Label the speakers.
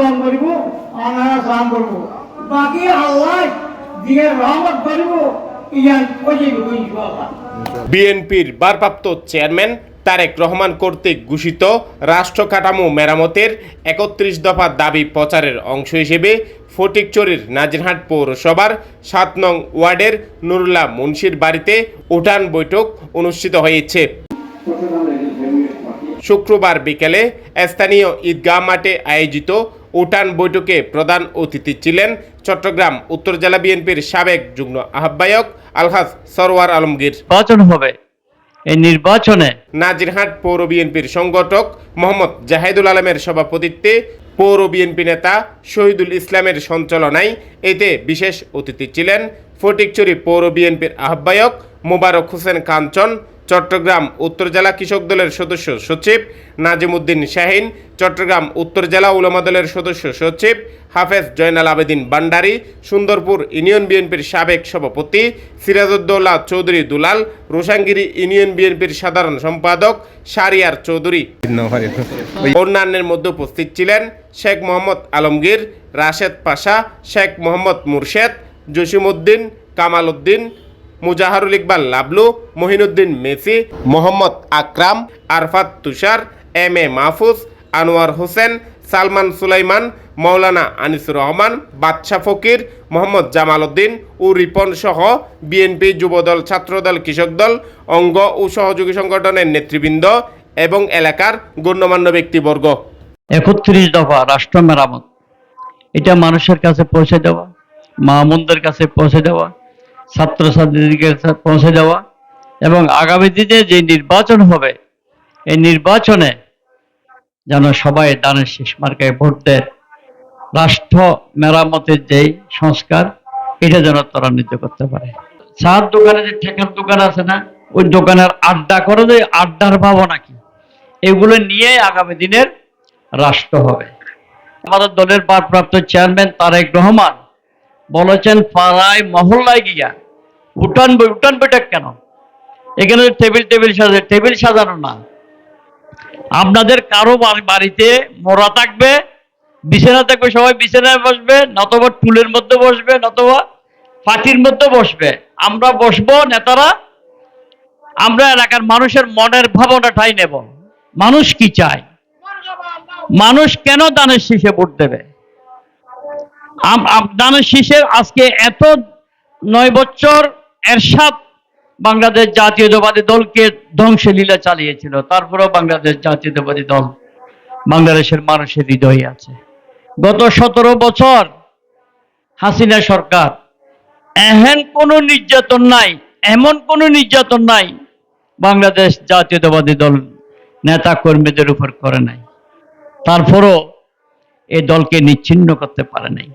Speaker 1: দম করিব আনারা সাম করব। বাকি আল্লাহ দিয়ে রহমত করিব ইয়ান কইব ইনশাআল্লাহ।
Speaker 2: বিএনপির ভারপ্রাপ্ত চেয়ারম্যান তারেক রহমান কর্তৃক ঘোষিত রাষ্ট্র কাঠামো মেরামতের একত্রিশ দফা দাবি প্রচারের অংশ হিসেবে ফটিকচুরির নাজিরহাট পৌরসভার সাত নং ওয়ার্ডের নুরুল্লাহ মুন্সির বাড়িতে উঠান বৈঠক অনুষ্ঠিত হয়েছে। শুক্রবার বিকেলে স্থানীয় ঈদগাহ মাঠে আয়োজিত উঠান বৈঠকে প্রধান অতিথি ছিলেন চট্টগ্রাম উত্তর জেলা বিএনপির সাবেক যুগ্ম আহ্বায়ক আলহাজ সরওয়ার আলমগীর।
Speaker 3: নির্বাচন হবে। এই নির্বাচনে
Speaker 2: নাজিরহাট পৌর বিএনপির সংগঠক মোহাম্মদ জাহেদুল আলমের সভাপতিত্বে পৌর বিএনপি নেতা শহীদুল ইসলামের সঞ্চালনায় এতে বিশেষ অতিথি ছিলেন ফটিকচুরি পৌর বিএনপির আহ্বায়ক মোবারক হোসেন কাঞ্চন চট্টগ্রাম উত্তর জেলা কৃষক দলের সদস্য সচিব নাজিমুদ্দিন শাহিন, চট্টগ্রাম উত্তর জেলা উলামা দলের সদস্য সচিব হাফেজ জয়নাল আবেদিন বান্ডারি, সুন্দরপুর ইউনিয়ন বিএনপির সাবেক সভাপতি সিরাজউদ্দৌলা চৌধুরী দুলাল রোসাঙ্গিরি ইউনিয়ন বিএনপির সাধারণ সম্পাদক শারিয়ার চৌধুরী। অন্যান্যের মধ্যে উপস্থিত ছিলেন Sheikh Mohammad Alamgir, Rashed Pasha, Sheikh Mohammad Murshed, Jasimuddin, Kamal Uddin Mujaharul Iqbal Lablu, Mohinuddin Messi, Mohammad Akram, Arafat Tushar, M A Mahfuz, Anwar Hossain, Salman Sulaiman Maulana Anisur Rahman Badsha Fakir, Mohammad Jamal Uddin ও রিপন সহ বিএনপি যুবদল, ছাত্রদল, কৃষক দল, অঙ্গ ও সহযোগী সংগঠনের নেতৃবৃন্দ এবং এলাকার গণ্যমান্য ব্যক্তিবর্গ।
Speaker 3: একত্রিশ দফা রাষ্ট্র মেরামত। এটা মানুষের কাছে পৌঁছে দেওয়া মাহমুনদের কাছে পৌঁছে দেওয়া ছাত্রছাত্রীদের কাছে পৌঁছে দেওয়া এবং আগামী দিনে যে নির্বাচন হবে, এই নির্বাচনে যেন সবাই দানের শেষ মার্কায় ভোট দেয়। রাষ্ট্র মেরামতের যেই সংস্কার, এটা যেন ত্বরান্বিত করতে পারে। চার দোকানে যে ঠেকার দোকান আছে না, ওই দোকানের আড্ডা করে যে আড্ডার ভাবনা কি এগুলো নিয়ে আগামী দিনের রাষ্ট্র হবে। আমাদের দলের ভারপ্রাপ্ত চেয়ারম্যান তারেক রহমান বলেছেন, পাড়ায় মহল্লায় গিয়া উঠান উঠান বৈঠক কেন? এখানে টেবিল টেবিল সাজে টেবিল সাজানো না। আপনাদের কারও বাড়িতে মোড়া থাকবে, বিছানা থাকবে, সবাই বিছানায় বসবে, নতবা টুলের মধ্যে বসবে, নতবা পাটির মধ্যে বসবে। আমরা বসবো, নেতারা, আমরা এলাকার মানুষের মনের ভাবনাটাই নেব। মানুষ কি চায়? মানুষ কেন দানের শীষে ভোট দেবে? দানের শীষের আজকে এত নয় বছর এরশাদ বাংলাদেশ জাতীয়তাবাদী দলকে ধ্বংসে লীলা চালিয়েছিল। তারপরেও বাংলাদেশ জাতীয়তাবাদী দল বাংলাদেশের মানুষের হৃদয়ে আছে। গত সতেরো বছর হাসিনা সরকার এহেন কোনো নির্যাতন নাই, এমন কোনো নির্যাতন নাই বাংলাদেশ জাতীয়তাবাদী দল নেতা কর্মীদের উপর করে নাই। তারপরও এই দলকে নিচ্ছিন্ন করতে পারে নাই।